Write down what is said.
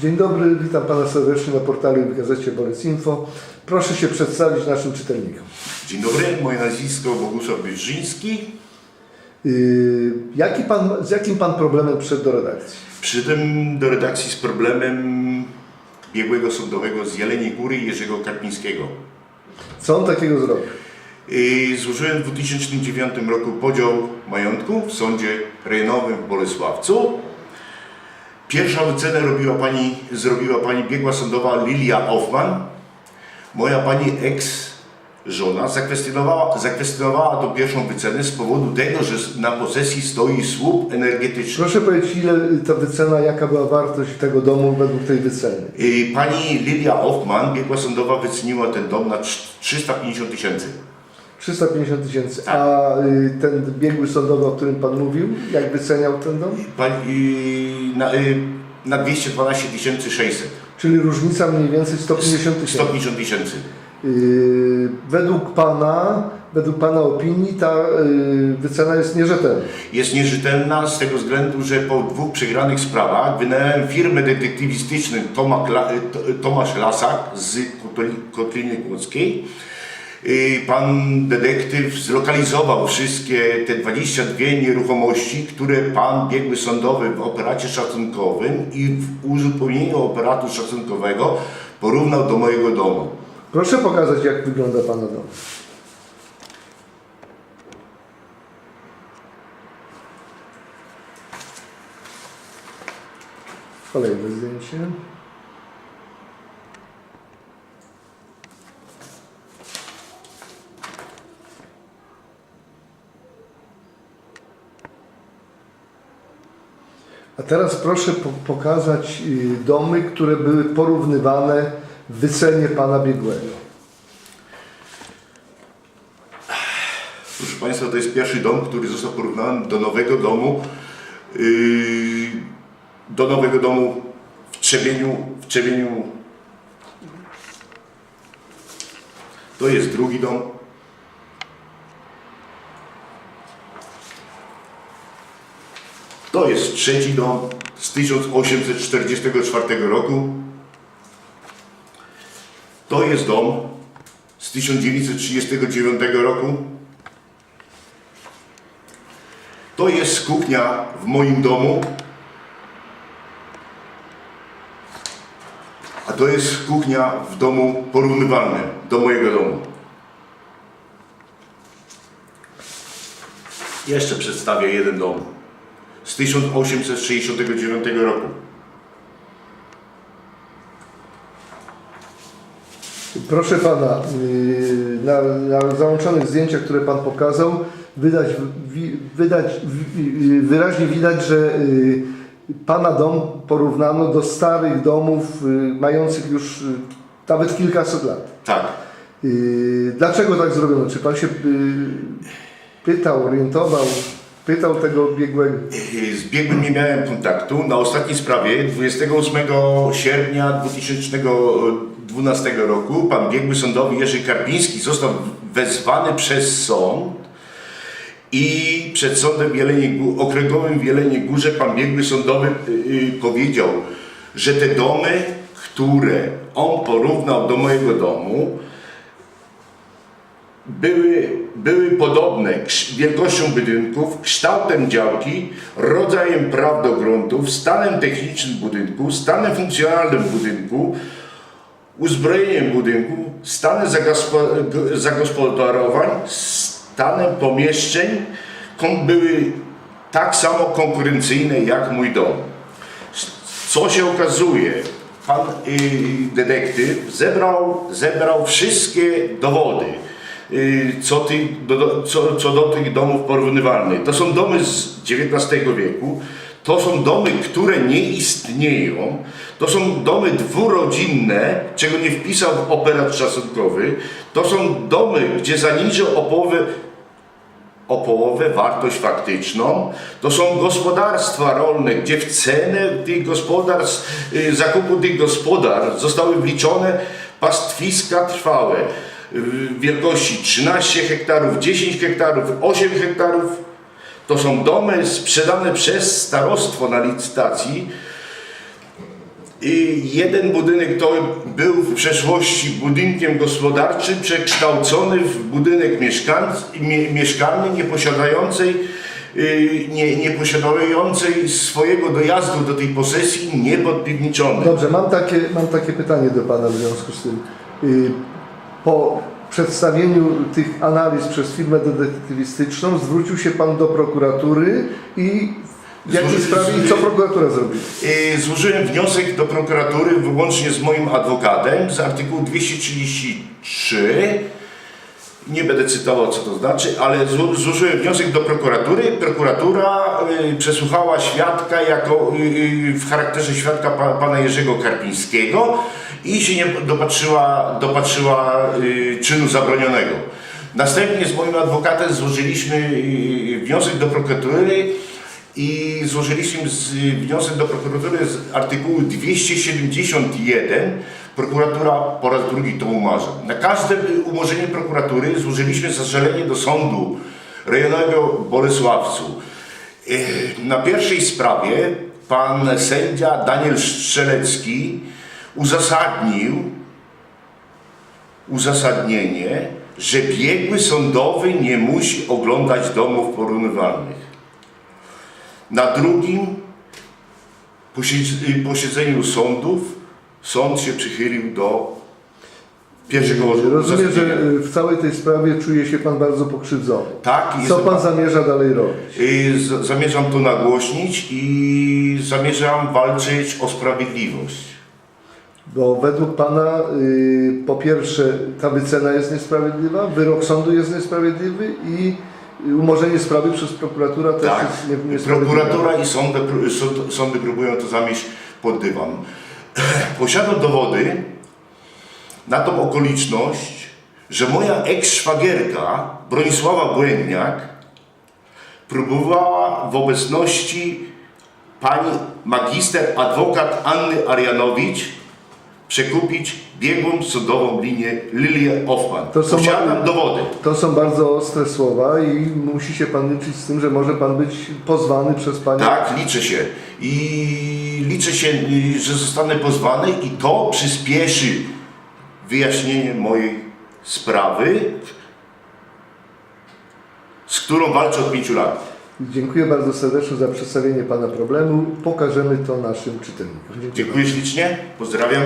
Dzień dobry, witam Pana serdecznie na portalu i w gazecie Borys Info. Proszę się przedstawić naszym czytelnikom. Dzień dobry, moje nazwisko Bogusław Bierzyński. Yy, jaki pan, z jakim Pan problemem przyszedł do redakcji? Przyszedłem do redakcji z problemem biegłego sądowego z Jeleniej Góry Jerzego Karpińskiego. Co on takiego zrobił? I Złożyłem w 2009 roku podział majątku w sądzie rejonowym w Bolesławcu. Pierwszą wycenę robiła pani, zrobiła pani biegła sądowa Lilia Hoffman. Moja pani ex-żona zakwestionowała, zakwestionowała tą pierwszą wycenę z powodu tego, że na posesji stoi słup energetyczny. Proszę powiedzieć, ile ta wycena, jaka była wartość tego domu według tej wyceny? I Pani Lilia Hoffman, biegła sądowa, wyceniła ten dom na trz- 350 tysięcy. 350 tysięcy. A y, ten biegły sądowy, o którym Pan mówił, jak wyceniał ten dom? Pani, na, y, na 212 600. Czyli różnica mniej więcej 150 tysięcy. 150 tysięcy. Yy, według Pana, według Pana opinii ta yy, wycena jest nierzetelna. Jest nierzetelna z tego względu, że po dwóch przegranych sprawach wynająłem firmę detektywistyczną y, Tomasz Lasak z Kotli- Kotliny Kłodzkiej. Y, Pan detektyw zlokalizował wszystkie te 22 nieruchomości, które pan biegły sądowy w operacie szacunkowym i w uzupełnieniu operatu szacunkowego porównał do mojego domu. Proszę pokazać, jak wygląda Pana dom. Kolejne zdjęcie. A teraz proszę po- pokazać y, domy, które były porównywane w wycenie Pana biegłego. Proszę Państwa, to jest pierwszy dom, który został porównany do nowego domu, yy, do nowego domu w Trzebieniu, w Trzebieniu. To jest drugi dom. To jest trzeci dom z 1844 roku. To jest dom z 1939 roku. To jest kuchnia w moim domu. A to jest kuchnia w domu porównywalnym do mojego domu. Jeszcze przedstawię jeden dom z 1869 roku. Proszę pana, yy, na, na załączonych zdjęciach, które pan pokazał, widać wi- yy, wyraźnie widać, że yy, pana dom porównano do starych domów mających już nawet kilkaset lat. Tak. Dlaczego tak zrobiono? Czy pan się pytał, orientował, pytał tego biegłego? Z biegłym nie miałem kontaktu. Na ostatniej sprawie 28 sierpnia 2012 roku pan biegły sądowy Jerzy Karpiński został wezwany przez sąd i przed sądem okręgowym w Jeleniej Górze pan biegły sądowy y, y, powiedział, że te domy, które on porównał do mojego domu, były, były podobne wielkością budynków, kształtem działki, rodzajem praw do gruntów, stanem technicznym budynku, stanem funkcjonalnym budynku, uzbrojeniem budynku, stanem zagospodarowań, stanem pomieszczeń były tak samo konkurencyjne jak mój dom. Co się okazuje? Pan y, detektyw zebrał, zebrał wszystkie dowody co, tych, do, co, co do tych domów porównywalnych. To są domy z XIX wieku, to są domy, które nie istnieją, to są domy dwurodzinne, czego nie wpisał w operat szacunkowy, to są domy, gdzie zaniżą o połowę o połowę wartość faktyczną. To są gospodarstwa rolne, gdzie w cenę tych gospodarstw, y, zakupu tych gospodarstw zostały wliczone pastwiska trwałe wielkości 13 hektarów, 10 hektarów, 8 hektarów. To są domy sprzedane przez starostwo na licytacji I jeden budynek to był w przeszłości budynkiem gospodarczym przekształcony w budynek mieszkalny nieposiadającej, y, nie, nieposiadającej swojego dojazdu do tej posesji niepodpiwniczony. Dobrze, mam takie, mam takie pytanie do Pana w związku z tym. Y, Po przedstawieniu tych analiz przez firmę detektywistyczną zwrócił się Pan do prokuratury i w jakiej Złoży- sprawie i co prokuratura zrobiła? Y, Złożyłem wniosek do prokuratury wyłącznie z moim adwokatem z artykułu 233. Nie będę cytował, co to znaczy, ale zło- złożyłem wniosek do prokuratury. Prokuratura y, przesłuchała świadka jako, y, y, w charakterze świadka pa, pana Jerzego Karpińskiego i się nie dopatrzyła, dopatrzyła czynu zabronionego. Następnie z moim adwokatem złożyliśmy wniosek do prokuratury i złożyliśmy wniosek do prokuratury z artykułu 271. Prokuratura po raz drugi to umarza. Na każde umorzenie prokuratury złożyliśmy zażalenie do sądu rejonowego Bolesławcu. E, Na pierwszej sprawie pan sędzia Daniel Strzelecki uzasadnił uzasadnienie, że biegły sądowy nie musi oglądać domów porównywalnych. Na drugim posiedz- posiedzeniu sądów sąd się przychylił do pierwszego Rozumiem, że w całej tej sprawie czuje się Pan bardzo pokrzywdzony. Tak, Co Pan zamierza dalej robić? Y, z- Zamierzam to nagłośnić i zamierzam walczyć o sprawiedliwość. Bo według Pana y, po pierwsze ta wycena jest niesprawiedliwa, wyrok sądu jest niesprawiedliwy i y, umorzenie sprawy przez prokuratura też Tak, jest nie, niesprawiedliwe. prokuratura i sądy, pró- sąd- sądy próbują to zamieść pod dywan. Posiadam dowody na tą okoliczność, że moja eks-szwagierka Bronisława Błędniak próbowała w obecności pani magister adwokat Anny Arianowicz przekupić biegłą sądową linię Lilię Hoffman. To są- dowody. To są bardzo ostre słowa i musi się Pan liczyć z tym, że może Pan być pozwany przez Panią. Tak, liczę się. I liczę się, że zostanę pozwany i to przyspieszy wyjaśnienie mojej sprawy, z którą walczę od pięciu lat. Dziękuję bardzo serdecznie za przedstawienie Pana problemu. Pokażemy to naszym czytelnikom. Dziękuję. Dziękuję ślicznie, pozdrawiam.